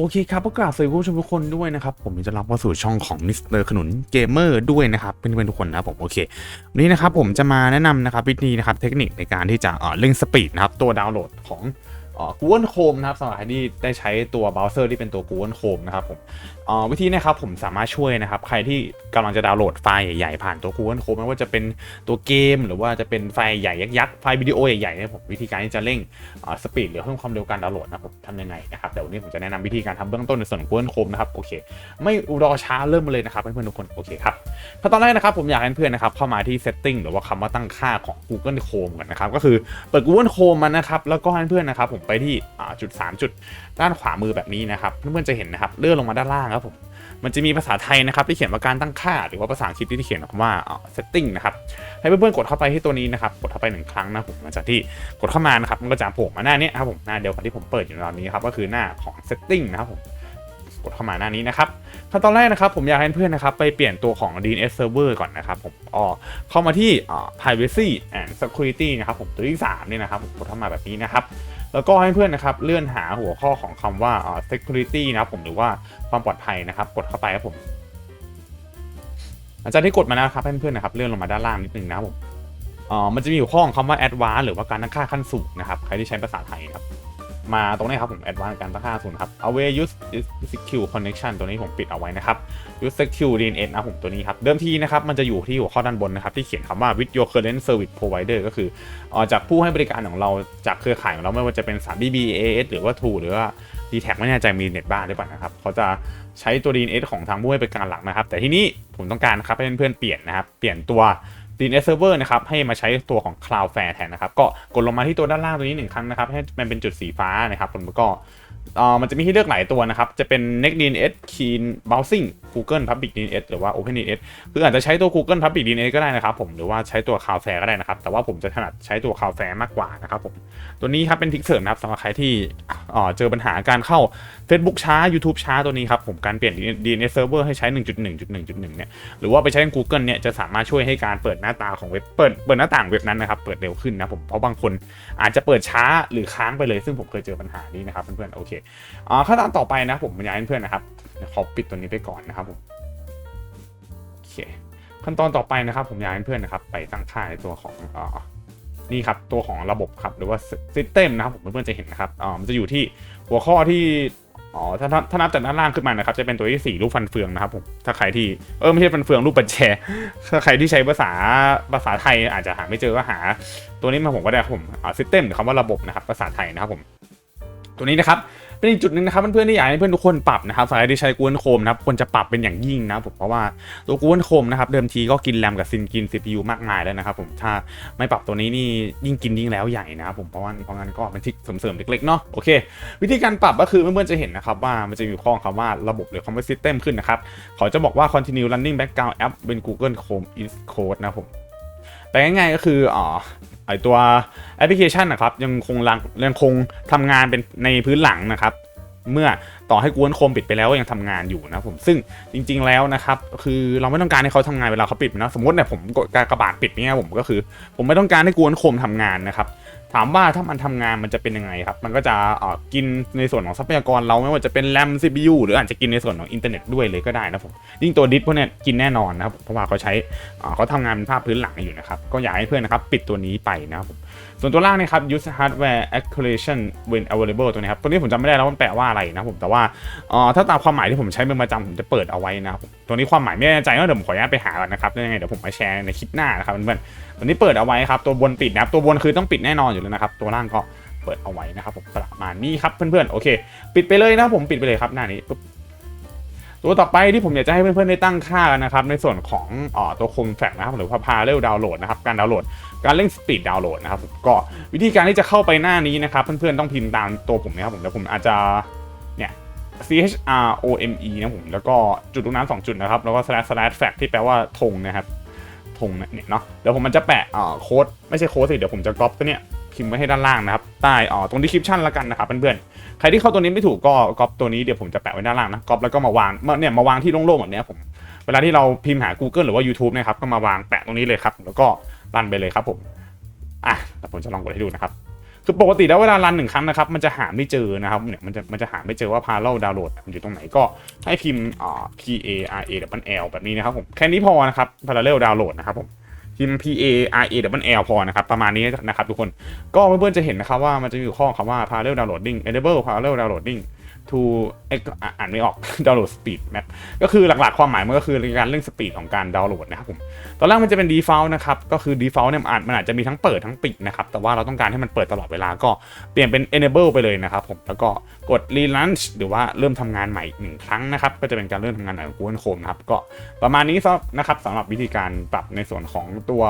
โอเคครับประกราบสวัสดีคุณผู้ชมทุกคนด้วยนะครับ ผมจะรับเข้าสู่ช่องของมิสเตอร์ขนุนเกมเมอร์ด้วยนะครับเพื่อนๆทุกคนนะผมโอเควันนี้นะครับผมจะมาแนะนำนะครับวิธีนะครับเทคนิคในการที่จะเอ่อเร่งสปีดนะครับตัวดาวน์โหลดของ Google Chrome นะครับสำหรับใครที่ได้ใช้ตัวเบราว์เซอร์ที่เป็นตัว Google Chrome นะครับผมอ่อวิธีนะครับผมสามารถช่วยนะครับ ใครที่กำลังจะดาวน์โหลดไฟล์ใหญ่ๆผ่านตัว Google Chrome ไม่ว่าจะเป็นตัวเกม หรือว่าจะเป็นไฟล์ใหญ่ยักษ์ๆไฟล์วิดีโอใหญ่ๆเนี่ยผมวิธีการที่จะเร่งสปีดหรือเพิ่มความเร็วการดาวน์โหลดนะครับผมทำยังไงนะครับเดี๋ยววันนี้ผมจะแนะนำวิธีการทำเบื้องต้นในส่วนของ Google Chrome นะครับโอเค ไม่รอช้าเริ่มเลยนะครับเพื่อนๆทุกคนโอเคครับขั้นตอนแรกนะครับผมอยากให้เพื่อนๆนะครับเข้ามาที่ setting หรือว่าคำว่าตั้งค่าของ Google Chrome ก่อนนะครับก็คือเปิด Google Chrome มันนะครับแล้วก็ให้เพื่อนนะครับผมไปที่จุด 3 จุดด้านขวามือแบบนี้นะครับเพื่อนๆจะเห็นนะครับเลื่อนลงมาด้านล่างครับผมมันจะมีภาษาไทยนะครับที่เขียนว่าการตั้งค่า หรือว่าภาษาอังกฤษที่เขียนว่า setting นะครับให้เพื่อนๆกดเข้าไปที่ตัวนี้นะครับกดเข้าไปหนึ่งครั้งนะผมหลังจากที่กดเข้ามานะครับมันก็จะโผล่มาหน้านี้ครับผมหน้าเดียวกับที่ผมเปิดอยู่ตอนนี้ครับก็คือหน้าของ setting นะครับผมกดเข้ามาหน้านี้นะครับขั้นตอนแรกนะครับผมอยากให้เพื่อนนะครับไปเปลี่ยนตัวของ DNS server ก่อนนะครับผมอ๋อเข้ามาที่ privacy and security นะครับผมตัวที่3เนี่ยนะครับผมกดเข้ามาแบบนี้นะครับ แล้วก็ให้เพื่อนนะครับเลื่อนหาหัวข้อของคำว่า security นะครับผมหรือว่าความปลอดภัยนะครับ กดเข้าไปครับผมหลังจากที่กดมาแล้วครับเพื่อนๆนะครับเลื่อนลงมาด้านล่างนิดนึงนะครับผมอ่อมันจะมีอยู่ข้อของคำว่า advanced หรือว่าการตั้งค่าขั้นสูงนะครับใครที่ใช้ภาษาไทยครับ มาตรงนี้ครับผม advanced การตั้งค่าสูงครับ away use secure connection ตัวนี้ผมปิดเอาไว้นะครับ use secure DNS นะผมตัวนี้ครับ เดิมทีนะครับมันจะอยู่ที่หัวข้อด้านบนนะครับ ที่เขียนคำว่า with your current service provider ก็คือเอ่อจากผู้ให้บริการของเราจากเครือข่ายของเราไม่ว่าจะเป็น 3BB AS หรือว่า True หรือว่า d t แทไม่แน่ใจมีเน็ตบ้านหรือเปล่านะครับเขาจะใช้ตัว DNS ของทางผู้ให้บริการหลักนะครับ แต่ที่นี้ผมต้องการครับให้เพื่อนๆเปลี่ยนนะครับเปลี่ยนตัว DNS Server นะครับให้มาใช้ตัวของ Cloudflare แทนนะครับก็กดลงมาที่ตัวด้านล่างตัวนี้หนึ่งครั้งนะครับให้มันเป็นจุดสีฟ้านะครับผมก็ อ่อมันจะมีให้เลือกหลายตัวนะครับ จะเป็น Next DNS Keen Browsing Google Public DNS หรือว่า Open DNS คืออาจจะใช้ตัว Google Public DNS ก็ได้นะครับผม หรือว่าใช้ตัว Cloudflare ก็ได้นะครับ แต่ว่าผมจะถนัดใช้ตัว Cloudflare มากกว่านะครับผม ตัวนี้ครับเป็นทิกเสริมนะครับสำหรับใครที่เอ่อเจอปัญหาการเข้า Facebook ช้า YouTube ช้าตัวนี้ครับผม การเปลี่ยน DNS Server ให้ใช้ 1.1.1.1 เนี่ย หรือว่าไปใช้ Google เนี่ย จะสามารถช่วยให้การเปิดหน้าตาของเว็บ เปิด เปิดหน้าต่างเว็บนั้นนะครับ เปิดเร็วขึ้นนะผม เพราะบางคนอาจจะเปิดช้าหรือค้างไปเลย ซึ่งผมเคยเจอปัญหานี้นะครับเพื่อนๆ โอเคอ่าขั้นตอนต่อไปนะผมอยากให้เพื่อนนะครับเดี๋ยวขอปิดตัวนี้ไปก่อนนะครับผมโอเคขั้นตอนต่อไปนะครับ ผมอยากให้เพื่อนนะครับ ไปตั้งค่าในตัวของอ่านี่ครับตัวของระบบครับหรือว่า System นะครับผมเพื่อนๆจะเห็นนะครับอ่ามันจะอยู่ที่หัวข้อที่อ๋อถ้าถ้าถ้านับจากด้านล่างขึ้นมานะครับ จะเป็นตัวที่ 4 รูปฟันเฟืองนะครับผมถ้าใครที่เออไม่ใช่ฟันเฟืองรูปปัญแจถ้าใครที่ใช้ภาษาภาษาไทยอาจจะหาไม่เจอก็หา ตัวนี้มาผมก็ได้ครับผมอ่าซิสเต็มหรือคำว่าระบบนะครับภาษาไทยนะครับผม ตัวนี้นะครับ เป็นอีกจุดหนึ่งนะครับเพื่อนๆที่อยากให้เพื่อนทุกคนปรับนะครับสายที่ใช้ Google Chrome นะครับควรจะปรับเป็นอย่างยิ่งนะผมเพราะว่าตัว Google Chrome นะครับเดิมทีก็กินแรมกับซินกิน CPU มากมายแล้วนะครับผมถ้าไม่ปรับตัวนี้นี่ยิ่งกินยิ่งแล้วใหญ่นะครับผมเพราะว่าเพราะงั้นก็เป็นทริกเสริมๆเล็กๆเนาะโอเค วิธีการปรับก็คือเพื่อนๆจะเห็นนะครับว่ามันจะมีข้อคำว่าระบบหรือคำว่า system ขึ้นนะครับเขาจะบอกว่า continue running background app เป็น Google Chrome is code นะผมแปลง่ายๆก็คืออ๋อ ไอตัวแอปพลิเคชันนะครับยังคงรังยังคงทำงานเป็นในพื้นหลังนะครับ เมื่อต่อให้กวนโคมปิดไปแล้วยังทำงานอยู่นะผมซึ่งจริง ๆแล้วนะครับคือเราไม่ต้องการให้เขาทำงานเวลาเขาปิดนะสมมติเนี่ยผมกดกระบาดปิดเนี่ยผมก็คือ ผมไม่ต้องการให้ Google Chrome ทำงานนะครับ ถามว่าถ้ามันทำงานมันจะเป็นยังไงครับ มันก็จะเออกินในส่วนของทรัพยากรเราไม่ว่าจะเป็นแรม CPU หรืออาจจะกินในส่วนของอินเทอร์เน็ตด้วยเลยก็ได้นะผมยิ่งตัวดิสพวกเนี้กินแน่นอนนะครับเพราะว่าเขาใช้เขาทำงานเป็นภาพพื้นหลังอยู่นะครับ ก็อยากให้เพื่อนนะครับ ปิดตัวนี้ไปนะครับผมส่วนตัวล่างนะครับ use hardware acceleration when available ตัวนี้ครับตัวนี้ผมจำไม่ได้แล้วมันแปลว่าอะไรนะผมแต่ว่าเอ่อถ้าตามความหมายที่ผมใช้เป็นประจำผมจะเปิดเอาไว้นะครับตัวนี้ความหมายไม่แน่ใจก็เดี๋ยวผมขออนุญาตไปหาก่อนนะครับยังไงเดี๋ยวผมมาแชร์ในคลิปหน้านะครับเพื่อนๆตัวนี้เปิดเอาไว้ครับตัวบนปิดนะครับตัวบนคือต้องปิดแน่นอนอยู่แล้วนะครับ ตัวล่างก็เปิดเอาไว้นะครับผมประมาณนี้ครับเพื่อนๆโอเค ปิดไปเลยนะครับผมปิดไปเลยครับหน้านี้ปุ๊บตัวต่อไปที่ผมอยากจะให้เพื่อนๆได้ตั้งค่านะครับในส่วนของอตัวคมแฟกนะครับหรือว่าพาเรลดาวน์โหลดนะครับการดาวน์โหลดการเร่งสปีดดาวน์โหลดนะครับก็วิธีการที่จะเข้าไปหน้านี้นะครับเพื่อนๆต้องพิมพ์ตามตัวผมนะครับผมแล้วผมอาจจะเนี่ย C H R O M E นะผมแล้วก็จุดลูกน้ำสองจุดนะครับแล้วก็ slash slash fact ที่แปลว่าธงนะครับธงเนี่ยเนาะเดี๋ยวผมมันจะแปะโค้ดไม่ใช่โค้ดสิเดี๋ยวผมจะก๊อปตัวเนี้ย พิมพ์ไว้ให้ด้านล่างนะครับ ใต้อ่าตรง description แล้วกันนะครับเพื่อนๆ ใครที่เข้าตัวนี้ไม่ถูกก็ก๊อปตัวนี้เดี๋ยวผมจะแปะไว้ด้านล่างนะก๊อปแล้วก็มาวางมาเนี่ยมาวางที่โล่งๆแบบนี้ผม เวลาที่เราพิมพ์หา Google หรือว่า YouTube นะครับ ก็มาวางแปะตรงนี้เลยครับ แล้วก็รันไปเลยครับผม อะแต่ผมจะลองกดให้ดูนะครับ คือปกติแล้วเวลารันหนึ่งครั้งนะครับ มันจะหาไม่เจอนะครับ เนี่ยมันจะมันจะหาไม่เจอว่าพาเราดาวน์โหลดมันอยู่ตรงไหนก็ให้พิมพ์อ่า P A R A W L แบบนี้นะครับผม แค่นี้พอนะครับ Parallel Download นะครับผม พิมพ์ P A R A W L พอนะครับ ประมาณนี้นะครับทุกคน ก็เพื่อนๆจะเห็นนะครับว่ามันจะมีข้อคำว่า Parallel Downloading Enable Parallel Downloading to เอ้ยอะอ่านไม่ออก download speed map ก็คือหลักๆความหมายมันก็คือการเรื่องสปีดของการดาวน์โหลดนะครับผมตอนแรกมันจะเป็น default นะครับ ก็คือ default เนี่ยมันอาจจะมีทั้งเปิดทั้งปิดนะครับ แต่ว่าเราต้องการให้มันเปิดตลอดเวลาก็เปลี่ยนเป็น enable ไปเลยนะครับผมแล้วก็กด relaunch หรือว่าเริ่มทำงานใหม่หนึ่งครั้งนะครับ ก็จะเป็นการเริ่มทำงานใหม่ของ Google Chrome นะครับก็ประมาณนี้นะครับสำหรับวิธีการปรับในส่วนของตัว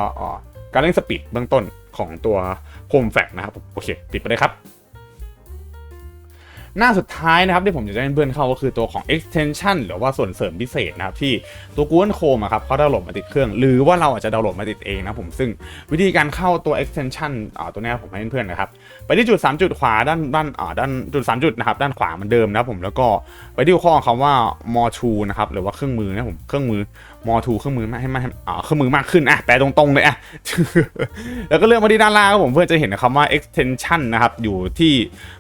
การเร่งสปีดเบื้องต้นของตัว Chrome Fact นะครับโอเคปิดไปเลยครับ หน้าสุดท้ายนะครับที่ผมจะแนะนำเพื่อนเข้าก็คือตัวของ extension หรือว่าส่วนเสริมพิเศษนะครับที่ตัว Google Chrome ครับเขาดาวน์โหลดมาติดเครื่อง หรือว่าเราอาจจะดาวน์โหลดมาติดเองนะผมซึ่งวิธีการเข้าตัว extension อ่าตัวนี้ผมให้เพื่อนๆนะครับไปที่จุด 3 จุดขวาด้านด้านอ่าด้านจุด 3 จุดนะครับด้านขวาเหมือนเดิมนะผมแล้วก็ไปที่ข้อคำว่า more to นะครับหรือว่าเครื่องมือนะผมเครื่องมือ more to เครื่องมือมาให้มาให้อ่าเครื่องมือมากขึ้นอะแปลตรงๆเลยอะแล้วก็เลื่อนมาที่ด้านล่างครับผมเพื่อจะเห็นคำว่า extension นะครับ อยู่ที่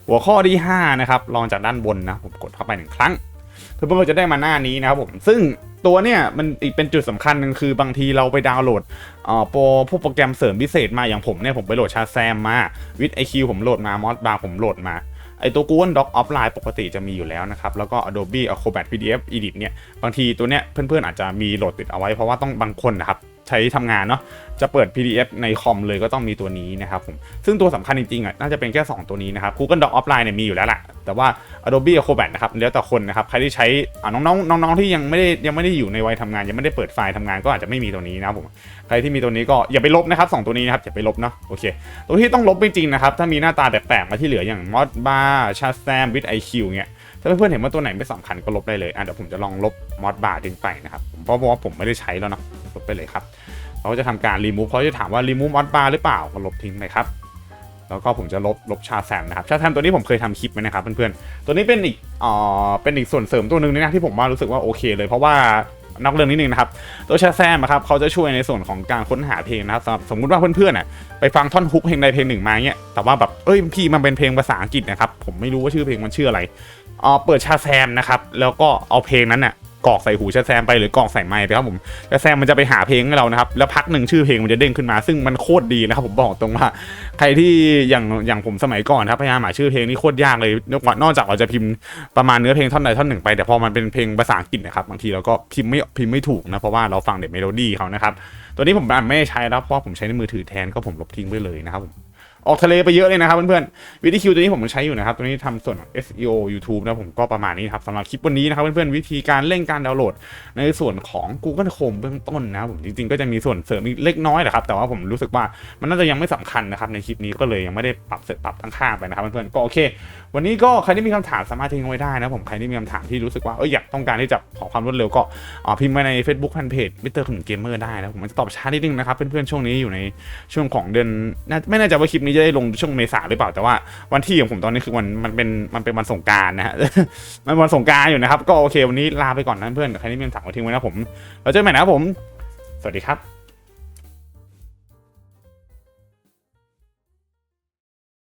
หัวข้อที่ 5 นะครับลองจากด้านบนนะผมกดเข้าไปหนึ่งครั้งเพื่อนๆจะได้มาหน้านี้นะครับผมซึ่งตัวเนี่ยมันอีกเป็นจุดสำคัญนึงคือบางทีเราไปดาวน์โหลดอ่าโปรพวกโปรแกรมเสริมพิเศษมาอย่างผมเนี่ยผมไปโหลดชาแซมมาวิดไอคิวผมโหลดมามอสบาร์ผมโหลดมา ไอตัว Google Doc Offline ปกติจะมีอยู่แล้วนะครับ แล้วก็ Adobe Acrobat PDF Edit เนี่ย บางทีตัวเนี้ยเพื่อนๆอาจจะมีโหลดติดเอาไว้เพราะว่าต้องบางคนนะครับ ใช้ทำงานเนาะจะเปิด PDF ในคอมเลยก็ต้องมีตัวนี้นะครับผมซึ่งตัวสำคัญจริงๆอะน่าจะเป็นแค่ 2 ตัวนี้นะครับ Google Doc Offline เนี่ยมีอยู่แล้วแหละแต่ว่า Adobe Acrobat นะครับแล้วแต่คนนะครับใครที่ใช้อ่าน้องๆน้องๆที่ยังไม่ได้ยังไม่ได้อยู่ในวัยทำงาน ยังไม่ได้เปิดไฟล์ทำงานก็อาจจะไม่มีตัวนี้นะครับผมใครที่มีตัวนี้ก็อย่าไปลบนะครับสองตัวนี้นะครับอย่าไปลบเนาะโอเค ตัวที่ต้องลบจริงๆนะครับถ้ามีหน้าตาแปลกๆมาที่เหลืออย่าง mod bar chat sam with iq เงี้ยถ้าเพื่อนๆเห็นว่าตัวไหนไม่สำคัญก็ลบได้เลยอะเดี๋ยวผมจะลองลบ mod bar ทิ้งไปนะครับเพราะว่าผมไม่ได้ใช้แล้วเนาะ ลบไปเลยครับเขาจะทำการ remove เขาจะถามว่า remove mod bar หรือเปล่าก็ลบทิ้งไปครับ แล้วก็ผมจะลบลบชาแซมนะครับ ชาแซมตัวนี้ผมเคยทำคลิปไว้นะครับเพื่อนๆ ตัวนี้เป็นอีกอ่อเป็นอีกส่วนเสริมตัวหนึ่งนะที่ผมว่ารู้สึกว่าโอเค เลยเพราะว่านอกเรื่องนิดนึงนะครับ ตัวชาแซมอะครับเขาจะช่วยในส่วนของการค้นหาเพลงนะครับสำหรับสมมุติว่าเพื่อนๆอะไปฟังท่อนฮุกเพลงใดเพลงหนึ่งมาเงี้ยแต่ว่าแบบเอ้ยพี่มันเป็นเพลงภาษาอังกฤษนะครับผมไม่รู้ว่าชื่อเพลงมันชื่ออะไรเอ่อเปิดชาแซมนะครับแล้วก็เอาเพลงนั้นน่ะ กรอกใส่หูชาแซมไปหรือกรอกใส่ไมค์ไปครับผมชาแซมมันจะไปหาเพลงให้เรานะครับแล้วพักหนึ่งชื่อเพลงมันจะเด้งขึ้นมา ซึ่งมันโคตรดีนะครับผมบอกตรงว่า ใครที่อย่างอย่างผมสมัยก่อนครับพยายามหาชื่อเพลงนี่โคตรยากเลยนอกจากเราจะพิมพ์ประมาณเนื้อเพลงท่อนใดท่อนหนึ่งไปแต่พอมันเป็นเพลงภาษาอังกฤษนะครับบางทีเราก็พิมพ์ไม่พิมพ์ไม่ถูกนะเพราะว่าเราฟังเด็กเมโลดี้เขานะครับตัวนี้ผมไม่ใช้แล้วเพราะผมใช้ในมือถือแทนก็ผมลบทิ้งไปเลยนะครับผม ออกทะเลไปเยอะเลยนะครับเพื่อนๆวิธีคิวตัวนี้ผมใช้อยู่นะครับตัวนี้ทำส่วน SEO YouTube นะผมก็ประมาณนี้ครับสำหรับคลิปวันนี้นะครับเพื่อนๆวิธีการเร่งการดาวน์โหลด ในส่วนของ Google Chrome เบื้องต้นนะครับผมจริงๆก็จะมีส่วนเสริมอีกเล็กน้อยแหละครับแต่ว่าผมรู้สึกว่ามันน่าจะยังไม่สำคัญนะครับในคลิปนี้ก็เลยยังไม่ได้ปรับเสร็จปรับตั้งค่าไปนะครับเพื่อนๆก็โอเค วันนี้ก็ใครที่มีคำถามสามารถทิ้งไว้ได้นะผมใครที่มีคำถามที่รู้สึกว่าเอออยากต้องการที่จะขอความรวดเร็วก็อพิมพ์มาใน Facebook Fanpage มิสเตอร์ขุนเกมเมอร์ได้นะผมจะตอบช้านิดนึงนะครับเพื่อนๆช่วงนี้อยู่ในช่วงของเดือนไม่แน่ใจว่าคลิปนี้จะได้ลงช่วงเมษาหรือเปล่าแต่ว่าวันที่ของผมตอนนี้คือวันมันเป็นมันเป็นวันสงการนะฮะมันวันสงการอยู่นะครับ ก็โอเควันนี้ลาไปก่อนนะเพื่อนใครที่มีคำถามมาทิ้งไว้นะผมเราเจอกันใหม่นะครับผม สวัสดีครับ